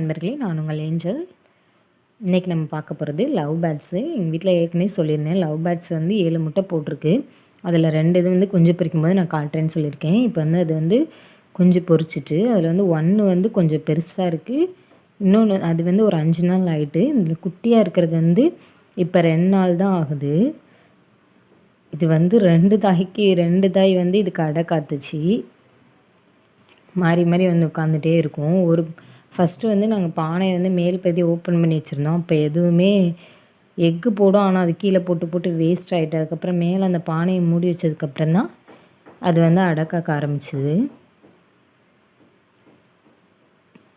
நண்பர்களே நான் உங்கள் ஏஞ்சல். இன்றைக்கி நம்ம பார்க்க போகிறது லவ் பேர்ட்ஸு எங்கள் வீட்டில் ஏற்கனவே சொல்லியிருந்தேன் லவ் பேர்ட்ஸ் வந்து ஏழு முட்டை போட்டிருக்கு. அதில் ரெண்டு இது வந்து குஞ்சு பொரிக்கும்போது நான் காட்டுறேன்னு சொல்லியிருக்கேன். இப்போ வந்து அது வந்து குஞ்சு பொரிச்சிட்டு அதில் வந்து ஒன்று வந்து கொஞ்சம் பெருசாக இருக்குது இன்னொன்று அது வந்து ஒரு அஞ்சு நாள் ஆகிட்டு இந்த குட்டியாக இருக்கிறது வந்து இப்போ ரெண்டு நாள் தான் ஆகுது. இது வந்து ரெண்டு தாய்க்கு ரெண்டு தாய் வந்து இது கடை காத்துச்சு. மாறி மாறி வந்து உட்காந்துட்டே இருக்கும். ஒரு ஃபஸ்ட்டு வந்து நாங்கள் பானையை வந்து மேல் பகுதி ஓப்பன் பண்ணி வச்சுருந்தோம். அப்போ எதுவுமே எக்கு போடும். ஆனால் அது கீழே போட்டு போட்டு வேஸ்ட் ஆகிட்டு அதுக்கப்புறம் மேலே அந்த பானையை மூடி வச்சதுக்கப்புறம் தான் அது வந்து அடக்காக்க ஆரம்பிச்சிது.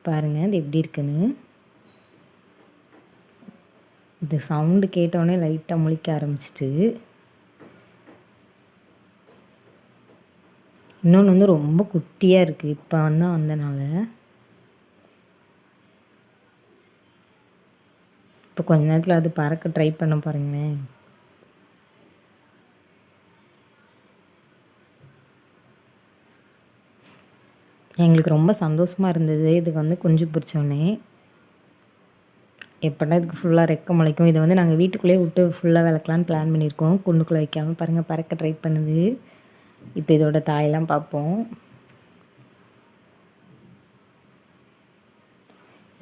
பாருங்கள் அது எப்படி இருக்குன்னு. இந்த சவுண்டு கேட்டோடனே லைட்டாக முழிக்க ஆரம்பிச்சிட்டு. இன்னொன்று வந்து ரொம்ப குட்டியாக இருக்குது இப்போ வந்து வந்தனால. இப்போ கொஞ்ச நேரத்தில் அது பறக்க ட்ரை பண்ண பாருங்களேன் எங்களுக்கு ரொம்ப சந்தோஷமாக இருந்தது. இதுக்கு வந்து குஞ்சு பிடிச்சோன்னே. எப்படா இதுக்கு ஃபுல்லாக ரெக்க முளைக்கும். இதை வந்து நாங்கள் வீட்டுக்குள்ளேயே விட்டு ஃபுல்லாக விளக்கலான்னு பிளான் பண்ணியிருக்கோம். குண்டுக்குள்ளே வைக்காமல் பாருங்கள் பறக்க ட்ரை பண்ணுது. இப்போ இதோட தாயெல்லாம் பார்ப்போம்.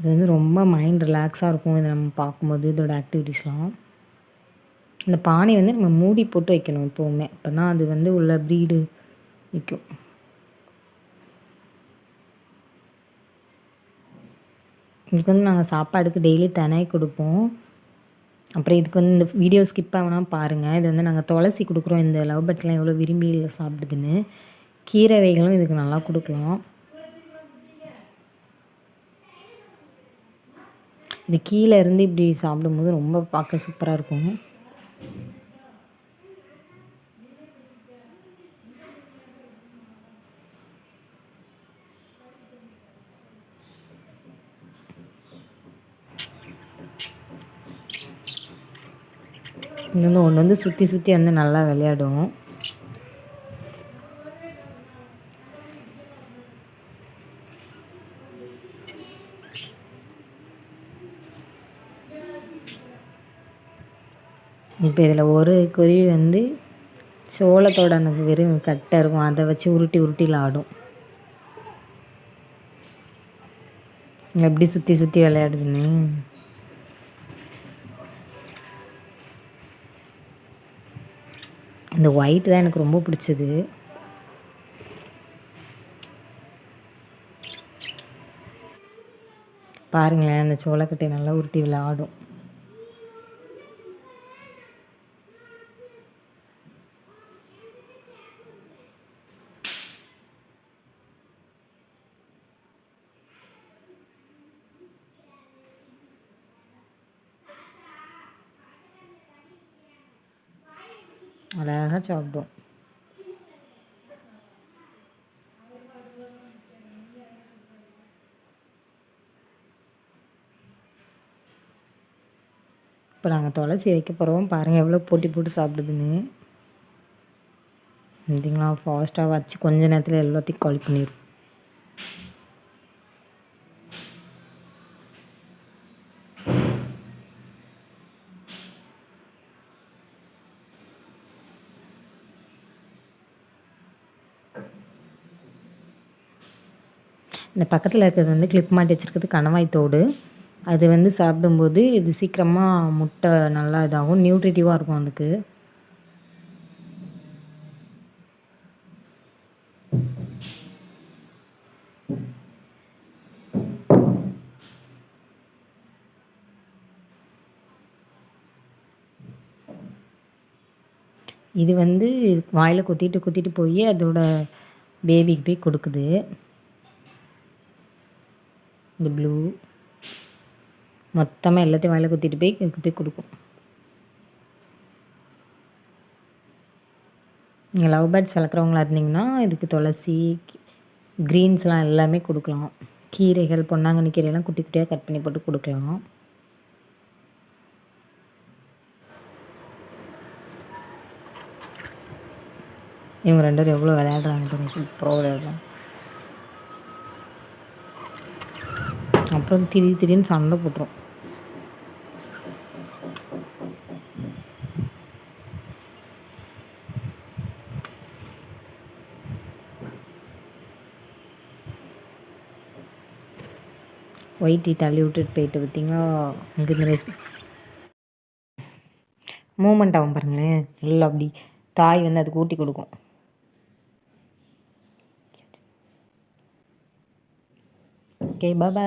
இது வந்து ரொம்ப மைண்ட் ரிலாக்ஸாக இருக்கும். இதை நம்ம பார்க்கும்போது இதோட ஆக்டிவிட்டீஸ்லாம் இந்த பானை வந்து நம்ம மூடி போட்டு வைக்கணும் எப்போவுமே. அப்போ தான் அது வந்து உள்ள ப்ரீடு நிற்கும் இதுக்கு வந்து நாங்கள் சாப்பாடுக்கு டெய்லி தினை கொடுப்போம். அப்புறம் இதுக்கு வந்து இந்த வீடியோ ஸ்கிப் ஆகணும் பாருங்கள் இது வந்து நாங்கள் துளசி கொடுக்குறோம். இந்த லவ் பேர்ட்ஸ்லாம் எவ்வளோ விரும்பி சாப்பிடுதுன்னு. கீரை வகைகளும் இதுக்கு நல்லா கொடுக்கலாம். இது கீழே இருந்து இப்படி சாப்பிடும்போது ரொம்ப பார்க்க சூப்பராக இருக்கும். இன்னொன்று ஒன்று வந்து சுற்றி சுற்றி வந்து நல்லா விளையாடும். இப்போ இதில் ஒரு குருவி வந்து சோளத்தோட அந்த வெறும் கட்டை இருக்கும். அதை வச்சு உருட்டி உருட்டியில் ஆடும் எப்படி சுற்றி சுற்றி விளையாடுதுன்னு. இந்த ஒயிட் தான் எனக்கு ரொம்ப பிடிச்சது. பாருங்களேன் அந்த சோளக்கட்டை நல்லா உருட்டி விளையாடும். அழகாக சாப்பிடும் இப்போ நாங்கள் துளசி வைக்க போகிறோம் பாருங்கள் எவ்வளோ போட்டி போட்டு சாப்பிடுதுன்னு. இதுங்களா ஃபாஸ்ட்டாக வச்சு கொஞ்ச நேரத்தில் எல்லாத்தையும் கால் பண்ணிடும் இந்த பக்கத்தில் இருக்கிறது வந்து கிளிப் மாட்டி வச்சுருக்கிறது கணவாய் தோடு. அது வந்து சாப்பிடும்போது இது சீக்கிரமாக முட்டை நல்லா இதாகும். நியூட்ரிட்டிவாக இருக்கும் அதுக்கு. இது வந்து வாயில் குத்திட்டு குத்திட்டு போய் அதோட பேபிக்கு போய் கொடுக்குது. இந்த ப்ளூ மொத்தமாக எல்லாத்தையும் வாயில் குத்திட்டு போய் இதுக்கு போய் கொடுக்கும். நீங்கள் லவ் பேர்ட்ஸ் வளர்க்குறவங்களா இருந்தீங்கன்னா இதுக்கு துளசி க்ரீன்ஸ்லாம் எல்லாமே கொடுக்கலாம். கீரைகள் பொன்னாங்கண்ணி கீரையெல்லாம் குட்டி குட்டியாக கட் பண்ணி போட்டு கொடுக்கலாம். இவங்க ரெண்டு பேரும் எவ்வளோ விளையாடுறாங்க சூப்பராக விளையாடுறாங்க. அப்புறம் திடீர் திடீர்னு சண்டை போட்டுரும். ஒயிட்டி தள்ளி விட்டுட்டு போயிட்டு பார்த்தீங்கன்னா அங்கேருந்து ரைஸ் மூமெண்ட் ஆகும் பாருங்களேன். நல்லா அப்படி தாய் வந்து அதுக்கு ஊட்டி கொடுக்கும். ஓகே பாபா